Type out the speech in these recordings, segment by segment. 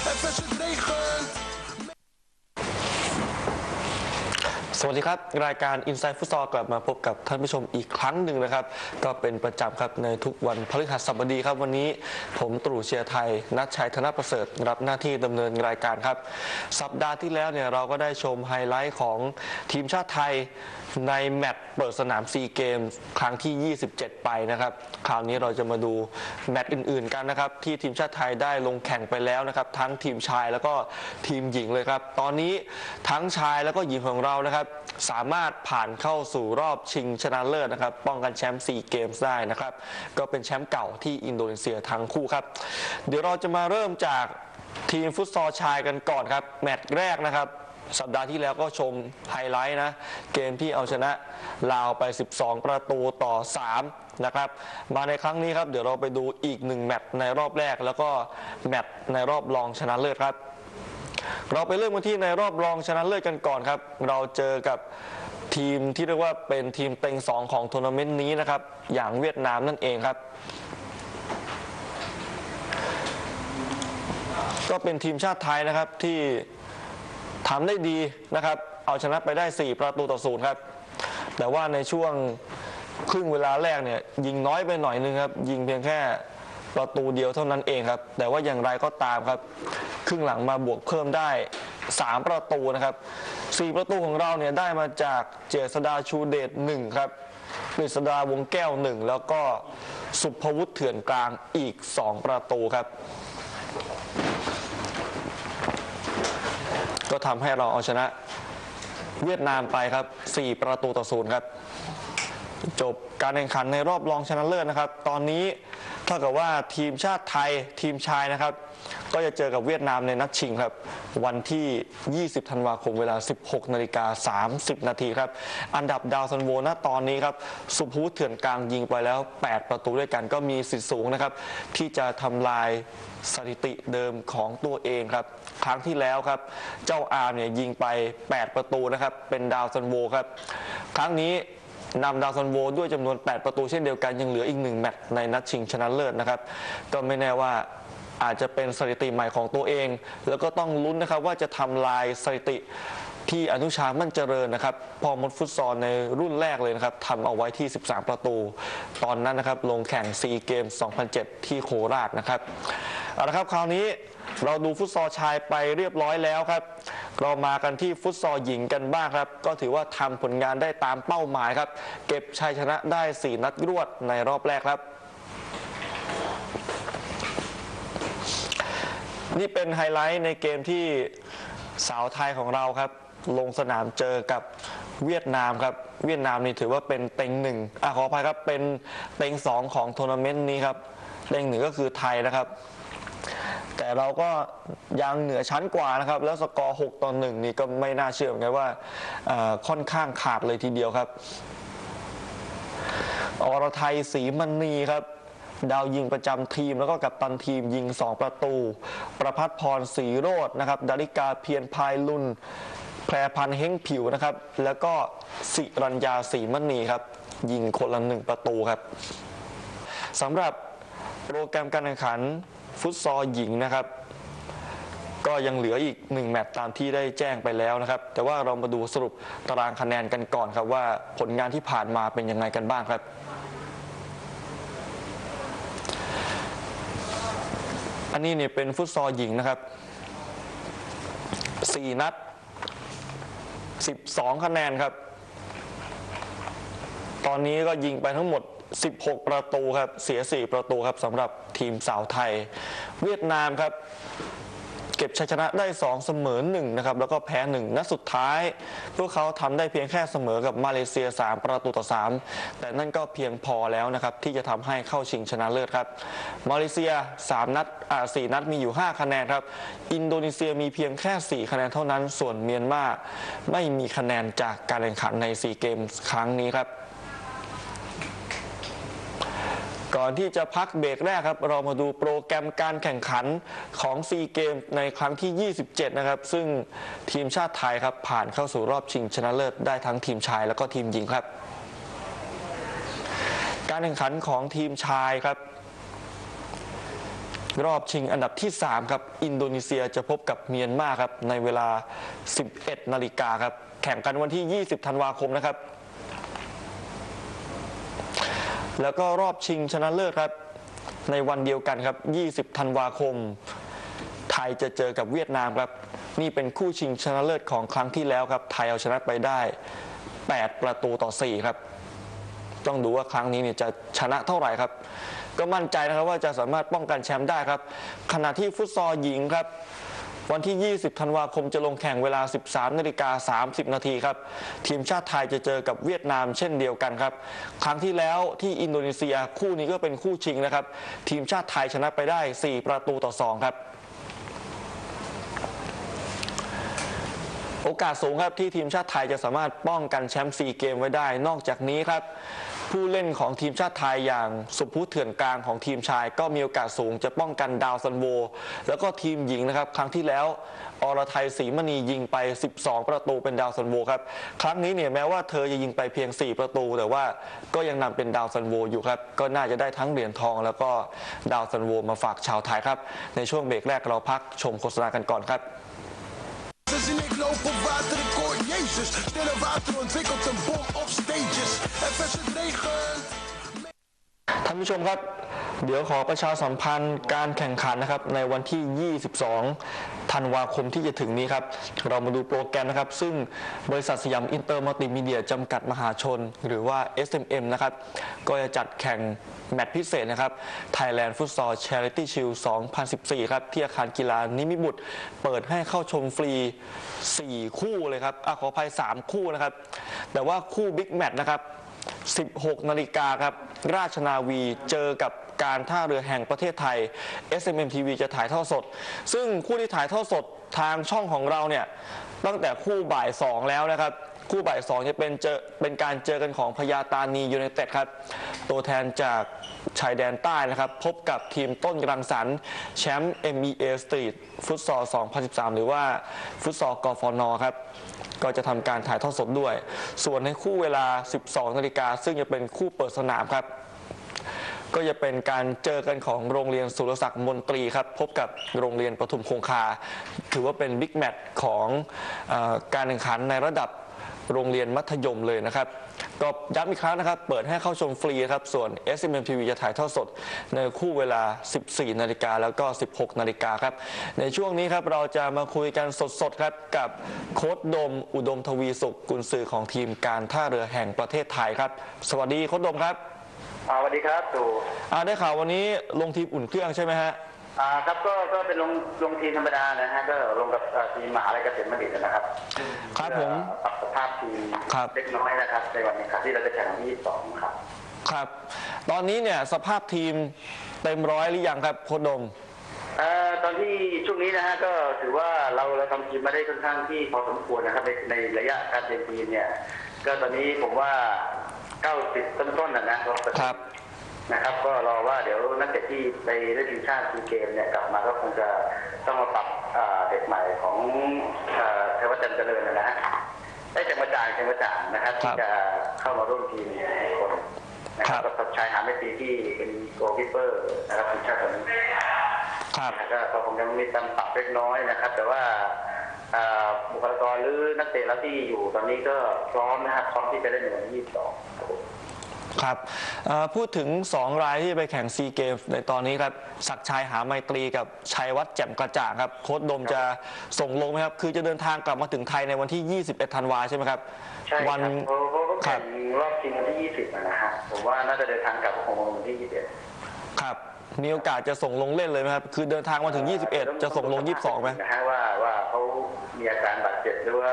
Efeşe วัสดีครับ รายการ Inside Football กลับมาพบกับท่านผู้ชมอีกครั้งหนึ่งนะครับ ก็เป็นประจำครับในทุกวันพฤหัสบดีครับ วันนี้ผมตรู่เชียร์ไทย นัดชัยธนประเสริฐ รับหน้าที่ดำเนินรายการครับ สัปดาห์ที่แล้วเนี่ยเราก็ได้ชมไฮไลท์ของทีมชาติไทยในแมตช์เปิดสนามซีเกมครั้งที่ 27 ไปนะครับ คราวนี้เราจะมาดูแมตช์อื่น ๆ กันนะครับ ที่ทีมชาติไทยได้ลงแข่งไปแล้วนะครับ ทั้งทีมชายแล้วก็ทีมหญิงเลยครับ ตอนนี้ทั้งชายแล้วก็หญิงของเรานะครับสามารถผ่านเข้าสู่รอบชิงชนะเลิศนะครับ ป้องกันแชมป์ซีเกมส์ได้นะครับ ก็เป็นแชมป์เก่าที่อินโดนีเซียทั้งคู่ครับ เดี๋ยวเราจะมาเริ่มจากทีมฟุตซอลชายกันก่อนครับ แมตช์แรกนะครับ สัปดาห์ที่แล้วก็ชมไฮไลท์นะ เกมที่เอาชนะลาวไป 12 ประตูต่อ 3 นะครับ มาในครั้งนี้ครับ เดี๋ยวเราไปดูอีกหนึ่งแมตช์ในรอบแรก แล้วก็แมตช์ในรอบรองชนะเลิศครับ เราไปเริ่มกันที่ในรอบรองชนะเลิศกันก่อนครับ เราเจอกับทีมที่เรียกว่าเป็นทีมเต็งสองของทัวร์นาเมนต์นี้นะครับ อย่างเวียดนามนั่นเองครับ ก็เป็นทีมชาติไทยนะครับที่ทำได้ดีนะครับ เอาชนะไปได้ 4 ประตูต่อศูนย์ครับ แต่ว่าในช่วงครึ่งเวลาแรกเนี่ยยิงน้อยไปหน่อยนึงครับ ยิงเพียงแค่ประตูเดียวเท่านั้นเองครับ แต่ว่าอย่างไรก็ตามครับ ครึ่งหลังมาบวกเพิ่มได้ 3 ประตูนะครับ4ประตูของเราเนี่ยได้มาจากเจษดาชูเดช1ครับกฤษดาวงแก้ว 1 แล้วก็สุภวุฒิเถื่อนกลางอีก 2 ประตูครับ ก็ทำให้เราเอาชนะเวียดนามไปครับ 4 ประตูต่อศูนย์ครับ จบการแข่งขันในรอบรองชนะเลิศนะครับ ตอนนี้ เท่ากับว่าทีมชาติไทยทีมชายนะครับ ก็จะเจอกับเวียดนามในนัดชิงครับ วันที่ 20 ธันวาคมเวลา 16 นาฬิกา 30 นาทีครับ อันดับดาวซันโวณตอนนี้ครับ สุภูเถื่อนกลางยิงไปแล้ว 8 ประตูด้วยกันก็มีสิทธิ์สูงนะครับ ที่จะทำลายสถิติเดิมของตัวเองครับ ครั้งที่แล้วครับ เจ้าอาร์มเนี่ยยิงไป 8 ประตูนะครับ เป็นดาวซันโวครับ ครั้งนี้ นำดาวซันโวด้วยจำนวน 8 ประตูเช่นเดียวกันยังเหลืออีกหนึ่งแมตช์ในนัดชิงชนะเลิศนะครับ ก็ไม่แน่ว่าอาจจะเป็นสถิติใหม่ของตัวเอง แล้วก็ต้องลุ้นนะครับว่าจะทำลายสถิติ ที่อนุชามั่นเจริญนะครับ พอมดฟุตซอลในรุ่นแรกเลยนะครับทำเอาไว้ที่ 13 ประตู ตอนนั้นนะครับลงแข่งซีเกม 2007 ที่โคราชนะครับเอาละครับคราวนี้เราดูฟุตซอลชายไปเรียบร้อยแล้วครับ เรามากันที่ฟุตซอลหญิงกันบ้างครับ ก็ถือว่าทำผลงานได้ตามเป้าหมายครับ เก็บชัยชนะได้ 4 นัดรวดในรอบแรกครับ นี่เป็นไฮไลท์ในเกมที่สาวไทยของเราครับ ลงสนามเจอกับเวียดนามครับเวียดนามนี่ถือว่าเป็นเต็งหนึ่งอะขออภัยครับเป็นเต็งสองของทัวร์นาเมนต์นี้ครับเต็งหนึ่งก็คือไทยนะครับ แต่เราก็ยังเหนือชั้นกว่านะครับ แล้วสกอร์ 6ต่อ1นี่ก็ไม่น่าเชื่อเหมือนกันว่าค่อนข้างขาดเลยทีเดียวครับอรไทยศรีมณีครับดาวยิงประจำทีมแล้วก็กับตันทีมยิง 2 ประตู ประพัฒพรศรีโรจน์นะครับ ดาริกาเพียรพายลุน แพรพันเฮงผิวนะครับ แล้วก็สิรัญญาศรีมณีครับ ยิงคนละหนึ่งประตูครับสำหรับโปรแกรมการแข่งขันฟุตซอลหญิงนะครับ ก็ยังเหลืออีกหนึ่งแมตช์ตามที่ได้แจ้งไปแล้วนะครับ แต่ว่าเรามาดูสรุปตารางคะแนนกันก่อนครับว่าผลงานที่ผ่านมาเป็นยังไงกันบ้างครับอันนี้เนี่ยเป็นฟุตซอลหญิงนะครับ 4 นัด 12 คะแนนครับ ตอนนี้ก็ยิงไปทั้งหมด 16 ประตูครับ เสีย 4 ประตูครับสำหรับทีมสาวไทย เวียดนามครับ เก็บชัยชนะได้ 2 เสมอ1นะครับแล้วก็แพ้1นัดสุดท้าย พวกเขาทำได้เพียงแค่เสมอกับมาเลเซีย 3 ประตูต่อ 3 แต่นั่นก็เพียงพอแล้วนะครับที่จะทำให้เข้าชิงชนะเลิศครับมาเลเซีย 3 นัดอ่า4นัดมีอยู่ 5 คะแนนครับอินโดนีเซียมีเพียงแค่ 4 คะแนนเท่านั้นส่วนเมียนมาไม่มีคะแนนจากการแข่งขันใน4เกมครั้งนี้ครับ ก่อนที่จะพักเบรกแรกครับ เรามาดูโปรแกรมการแข่งขันของซีเกมในครั้งที่ 27 นะครับ ซึ่งทีมชาติไทยครับ ผ่านเข้าสู่รอบชิงชนะเลิศได้ทั้งทีมชายแล้วก็ทีมหญิงครับ การแข่งขันของทีมชายครับ รอบชิงอันดับที่ 3 ครับ อินโดนีเซียจะพบกับเมียนมาครับในเวลา 11 นาฬิกาครับ แข่งกันวันที่ 20 ธันวาคมนะครับ แล้วก็รอบชิงชนะเลิศครับ ในวันเดียวกันครับ 20 ธันวาคม ไทยจะเจอกับเวียดนามครับ นี่เป็นคู่ชิงชนะเลิศของครั้งที่แล้วครับ ไทยเอาชนะไปได้ 8 ประตูต่อ 4 ครับ ต้องดูว่าครั้งนี้เนี่ยจะชนะเท่าไหร่ครับ ก็มั่นใจนะครับว่าจะสามารถป้องกันแชมป์ได้ครับ ขณะที่ฟุตซอลหญิงครับ วันที่ 20 ธันวาคมจะลงแข่งเวลา 13นาฬิกา30 นาทีครับ ทีมชาติไทยจะเจอกับเวียดนามเช่นเดียวกันครับ ครั้งที่แล้วที่อินโดนีเซียคู่นี้ก็เป็นคู่ชิงนะครับ ทีมชาติไทยชนะไปได้ 4 ประตูต่อ 2 ครับโอกาสสูงครับที่ทีมชาติไทยจะสามารถป้องกันแชมป์ซีเกมไว้ได้ นอกจากนี้ครับ ผู้เล่นของทีมชาติไทยอย่างสุพุทธเถื่อนกลางของทีมชาย ก็มีโอกาสสูงจะป้องกันดาวซันโว แล้วก็ทีมหญิงนะครับ ครั้งที่แล้วอรไทยศรีมณียิงไป 12 ประตูเป็นดาวซันโวครับ ครั้งนี้เนี่ยแม้ว่าเธอจะยิงไปเพียง 4 ประตู แต่ว่าก็ยังนำเป็นดาวซันโวอยู่ครับ ก็น่าจะได้ทั้งเหรียญทองแล้วก็ดาวซันโวมาฝากชาวไทยครับ ในช่วงเบรกแรกเราพักชมโฆษณากันก่อนครับ Jezus. Stille water ontwikkelt een bom op stages. En als het regent. ท่านผู้ชมครับ เดี๋ยวขอประชาสัมพันธ์การแข่งขันนะครับในวันที่ 22 ธันวาคมที่จะถึงนี้ครับ เรามาดูโปรแกรมนะครับ ซึ่งบริษัทสยามอินเตอร์มัลติมีเดียจำกัดมหาชน หรือว่า SMM นะครับ ก็จะจัดแข่งแมตช์พิเศษนะครับ Thailand Futsal Charity Shield 2014 ครับ ที่อาคารกีฬานิมิบุตร เปิดให้เข้าชมฟรี 4 คู่เลยครับอขออภัย 3 คู่นะครับ แต่ว่าคู่บิ๊กแมตช์นะครับ 16 นาฬิกาครับ ราชนาวีเจอกับการท่าเรือแห่งประเทศไทย SMM TV จะถ่ายทอดสด ซึ่งคู่ที่ถ่ายทอดสดทางช่องของเราเนี่ย ตั้งแต่คู่บ่าย 2 แล้วนะครับ คู่บ่าย2จะเป็นเจอเป็นการเจอกันของพญาตานียูไนเต็ดครับ ตัวแทนจากชายแดนใต้นะครับ พบกับทีมต้นรังสรรค์แชมป์ MEA Street ฟุตซอล 2013 หรือว่าฟุตซอลกฟนครับ ก็จะทำการถ่ายทอดสดด้วย ส่วนในคู่เวลา 12 นาฬิกา ซึ่งจะเป็นคู่เปิดสนามครับ ก็จะเป็นการเจอกันของโรงเรียนสุรศักดิ์มนตรีครับ พบกับโรงเรียนปทุมคงคา ถือว่าเป็นบิ๊กแมตช์ของอการแข่งขันในระดับ โรงเรียนมัธยมเลยนะครับ ก็ย้ำอีกครั้งนะครับ เปิดให้เข้าชมฟรีครับ ส่วน SMM TV จะถ่ายทอดสดในคู่เวลา 14 นาฬิกาแล้วก็ 16 นาฬิกาครับ ในช่วงนี้ครับเราจะมาคุยกันสดๆครับกับโค้ดดม อุดมทวีสุขกุนซือของทีมการท่าเรือแห่งประเทศไทยครับ สวัสดีโค้ดดมครับอ่าสวัสดีครับตู่อ่าได้ข่าววันนี้ลงทีมอุ่นเครื่องใช่ไหมฮะ อ่าครับก็ก็เป็นลงลงทีมธรรมดานะฮะก็ลงกับอ่าทีมมหาลัยเกษมบัณฑิตนะครับครับผม เพื่อปรับสภาพทีมครับ เล็กน้อยนะครับ ในวันนี้ครับที่เราจะแข่งวันที่22ครับ ครับ ตอนนี้เนี่ยสภาพทีมเต็มร้อยหรือยังครับโค้ดดม เอ่อตอนที่ช่วงนี้นะฮะก็ถือว่าเราเราทำทีมมาได้ค่อนข้างที่พอสมควรนะครับในในระยะการเตรียมทีมเนี่ย ก็ตอนนี้ผมว่า 90 ต้นๆนะนะครับ นะครับ ก็รอว่าเดี๋ยวนักเตะที่ไปเล่นทีมชาติซีเกมเนี่ยกลับมาก็คงจะต้องมาปรับอ่าเด็กใหม่ของเอ่อเทวจันทร์เจริญนะฮะได้จากมาจางจากมาจางนะครับครัที่บจะเข้ามาร่วมทีมในคนนะคครัรับบกับชายหาดไม่ตีที่เป็นโกลคิปเปอร์นะครับทีมชาติคนนี้ครับก็ก็คงยังมีการปรับเล็กน้อยนะครับ แต่ว่าอ่าบุคลากรหรือนักเตะแล้วที่อยู่ตอนนี้ก็พร้อมนะครับพร้อมที่จะเล่นในวันที่22ครับผมครับเอ่อ พูดถึง 2 รายที่ไปแข่งซีเกมในตอนนี้ครับศักดิ์ชัยหาไมตรีกับชัยวัฒน์แจ่มกระจ่างครับโค้ดดมจะส่งลงไหมครับคือจะเดินทางกลับมาถึงไทยในวันที่ 21 ธันวาใช่ไหมครับใช่ควัรับเพราะเพราะเขาครัแข่บงรอบชิงวันที่ 20อะนะฮะผมว่าน่าจะเดินทางกลับคงวันที่ 21 ครับมีโอกาสจะส่งลงเล่นเลยไหมครับ คือเดินทางมาถึง 21 จะส่งลง 22ไหมนะฮะว่าว่าเขามีอาการบาดเจ็บหรือว่า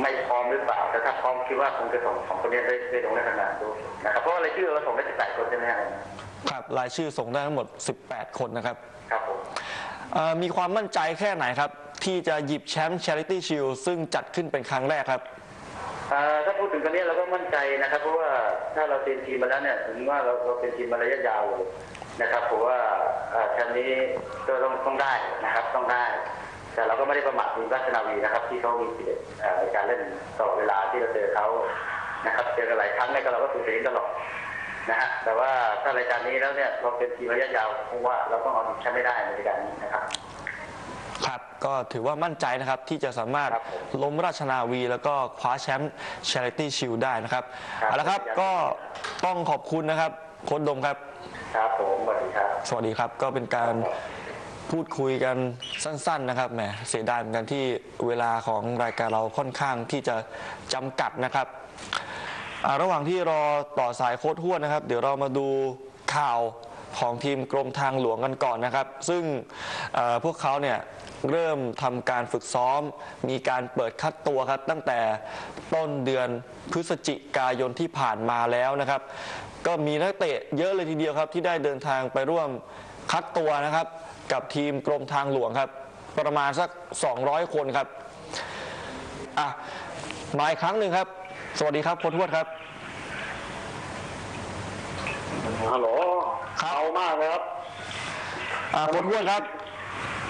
ไม่พร้อมหรือเปล่าแต่ถ้าพร้อมคิดว่าคงจะส่งสองคนนี้ได้ได้ลงในขนาดดูนะครับเพราะว่าอะไรายชื่อเราส่งได้18คนใช่ไหมฮะครับรายชื่อส่งได้ทั้งหมด 18 คนนะครับครับผมเอ่อมีความมั่นใจแค่ไหนครับ ที่จะหยิบแชมป์ Charity Shield ซึ่งจัดขึ้นเป็นครั้งแรกครับเอ่อถ้าพูดถึงตอนนี้เราก็มั่นใจนะครับ เพราะว่าถ้าเราเตรียมทีมมาแล้วเนี่ยถึงว่าเราเราเป็นทีมมาระยะยาวเลยนะครับผมว่าเอ่อแชมป์นี้ก็ต้องต้องได้นะครับต้องได้ แต่เราก็ไม่ได้ประมาททีมราชนาวีนะครับ ที่เขามีทีเด็ดเอ่อในการเล่นตลอดเวลาที่เราเจอเขานะครับเจอกันหลายครั้งเนี่ยก็เราก็สูสีตลอดนะฮะแต่ว่าถ้ารายการนี้แล้วเนี่ยเราเป็นทีมระยะยาวผมว่าเราต้องเอาแชมป์ไม่ได้ในรายการนี้นะครับครับก็ถือว่ามั่นใจนะครับที่จะสามารถครับผมล้มราชนาวี แล้วก็คว้าแชมป์ Charity Shield ได้นะครับครับเอาละครับก็ต้องขอบคุณนะครับโค้ชดมครับ ครับผมสวัสดีครับ สวัสดีครับก็เป็นการ พูดคุยกันสั้นๆนะครับแหมเสียดายเหมือนกันที่เวลาของรายการเราค่อนข้างที่จะจำกัดนะครับระหว่างที่รอต่อสายโค้ดห้วนนะครับ เดี๋ยวเรามาดูข่าวของทีมกรมทางหลวงกันก่อนนะครับ ซึ่งพวกเขาเนี่ยเริ่มทำการฝึกซ้อม มีการเปิดคัดตัวครับ ตั้งแต่ต้นเดือนพฤศจิกายนที่ผ่านมาแล้วนะครับ ก็มีนักเตะเยอะเลยทีเดียวครับที่ได้เดินทางไปร่วมคัดตัวนะครับ กับทีมกรมทางหลวงครับ ประมาณสัก 200 คนครับอะมาอีกครั้งหนึ่งครับ สวัสดีครับโค้ชทวดครับฮัลโหลครับเอามากเลยครับอ่าโค้ชทวดครับ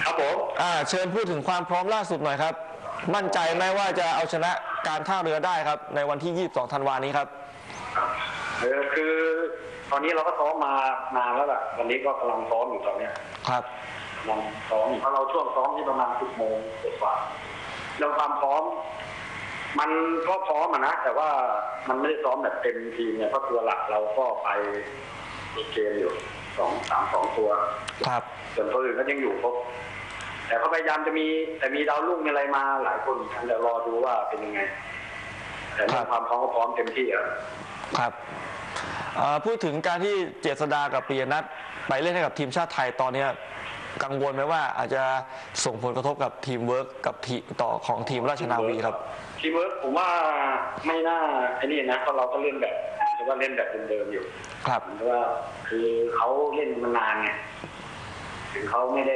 ครับผมอ่าเชิญพูดถึงความพร้อมล่าสุดหน่อยครับ มั่นใจไหมว่าจะเอาชนะการท่าเรือได้ครับ ในวันที่ 22 ธันวานี้ครับเออคือ ตอนนี้เราก็ซ้อมมานานแล้วแหละวันนี้ก็กำลังซ้อมอยู่ตอนเนี้ยครับกำลังซ้อมอยู่เพราะเราช่วงซ้อมที่ประมาณสิบโมงกว่าเรื่องความพร้อม มันก็พร้อมอะนะแต่ว่ามันไม่ได้ซ้อมแบบเต็มทีมเนี่ยเพราะตัวหลักเราก็ไปอีกเกมอยู่สองสามสองตัวครับส่วนตัวอื่นก็ยังอยู่ครบแต่เขาพยายามจะมีแต่มีดาวรุ่งมีอะไรมาหลายคนเหมือนกันเดี๋ยวรอดูว่าเป็นยังไง แต่เรื่องความพร้อมก็พร้อมเต็มที่ครับครับเอ่อพูดถึงการที่เจษดากับปียนัทไปเล่นให้กับทีมชาติไทยตอนเนี้ยกังวลไหมว่าอาจจะส่งผลกระทบกับทีมเวิร์กกับทีต่อของทีมราชนาวีครับ ทีมเวิร์กผมว่าไม่น่าไอ้นี่นะเพราะเราก็เล่นแบบเรียกว่าเล่นแบบเดิมๆอยู่ครับเพราะว่าคือเขาเล่นมานานไงถึงเขาไม่ได้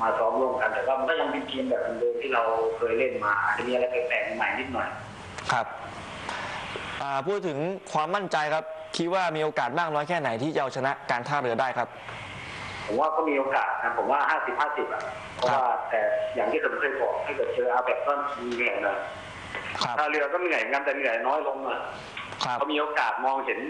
มาซ้อมร่วมกัน แต่ว่ามันก็ยังเป็นทีมแบบเดิมๆที่เราเคยเล่นมาอาจจะมีอะไรแปลกๆใหม่ๆนิดหน่อยครับอ่าพูดถึงความมั่นใจครับ คิดว่ามีโอกาสมากน้อยแค่ไหนที่จะเอาชนะการท่าเรือได้ครับ ผมว่าก็มีโอกาสนะผมว่าห้าสิบห้าสิบอะเพราะว่าแต่อย่างที่ผมเคยบอกถ้าเกิดเจออาแบบก็เหนื่อยหน่อยครับถ้าเรือก็เหนื่อยเหมือนกันแต่เหนื่อยน้อยลงอะครับเขามีโอกาสมองเห็น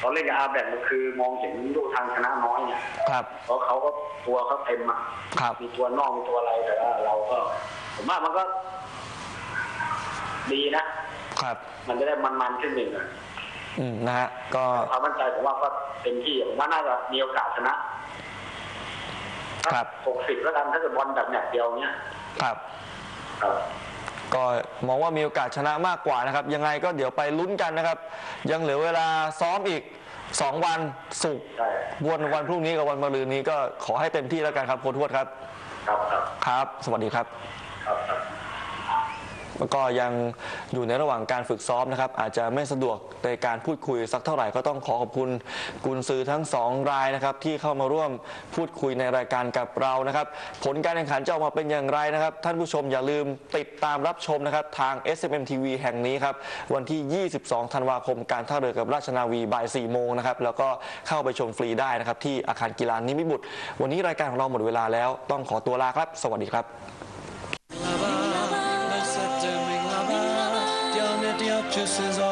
ตอนเล่นกับอาแบบมันคือมองเห็นลูกทางชนะน้อยเนี่ยครับเพราะเขาก็ตัวเขาเต็มอะครับมีตัวนอกมีตัวอะไรแต่ว่าเราก็ ผมว่ามันก็ ดีนะครับ มันจะได้มันๆขึ้นหนึ่งอะ อืมนะฮะก็ความมั่นใจผมว่าก็เต็มที่ผมว่าน่าจะมีโอกาสชนะครับหกสิบแล้วกันถ้าเกิดบอลแบบแมตช์เดียวเนี้ยครับครับก็มองว่ามีโอกาสชนะมากกว่านะครับ ยังไงก็เดี๋ยวไปลุ้นกันนะครับ ยังเหลือเวลาซ้อมอีก 2 วันศุกร์ใช่วันวันพรุ่งนี้กับวันมะรืนนี้ก็ขอให้เต็มที่แล้วกันครับโค้ชทวดครับ ครับครับครับสวัสดีครับครับครับ แล้วก็ยังอยู่ในระหว่างการฝึกซ้อมนะครับ อาจจะไม่สะดวกในการพูดคุยสักเท่าไหร่ก็ต้องขอขอบคุณกุนซือทั้งสองรายนะครับที่เข้ามาร่วมพูดคุยในรายการกับเรานะครับ ผลการแข่งขันจะออกมาเป็นอย่างไรนะครับ ท่านผู้ชมอย่าลืมติดตามรับชมนะครับทาง SMM TV แห่งนี้ครับวันที่ 22 ธันวาคมการท่าเรือกับราชนาวีบ่าย 4 โมงนะครับแล้วก็เข้าไปชมฟรีได้นะครับที่อาคารกีฬานิมิบุตร วันนี้รายการของเราหมดเวลาแล้วต้องขอตัวลาครับ สวัสดีครับ faces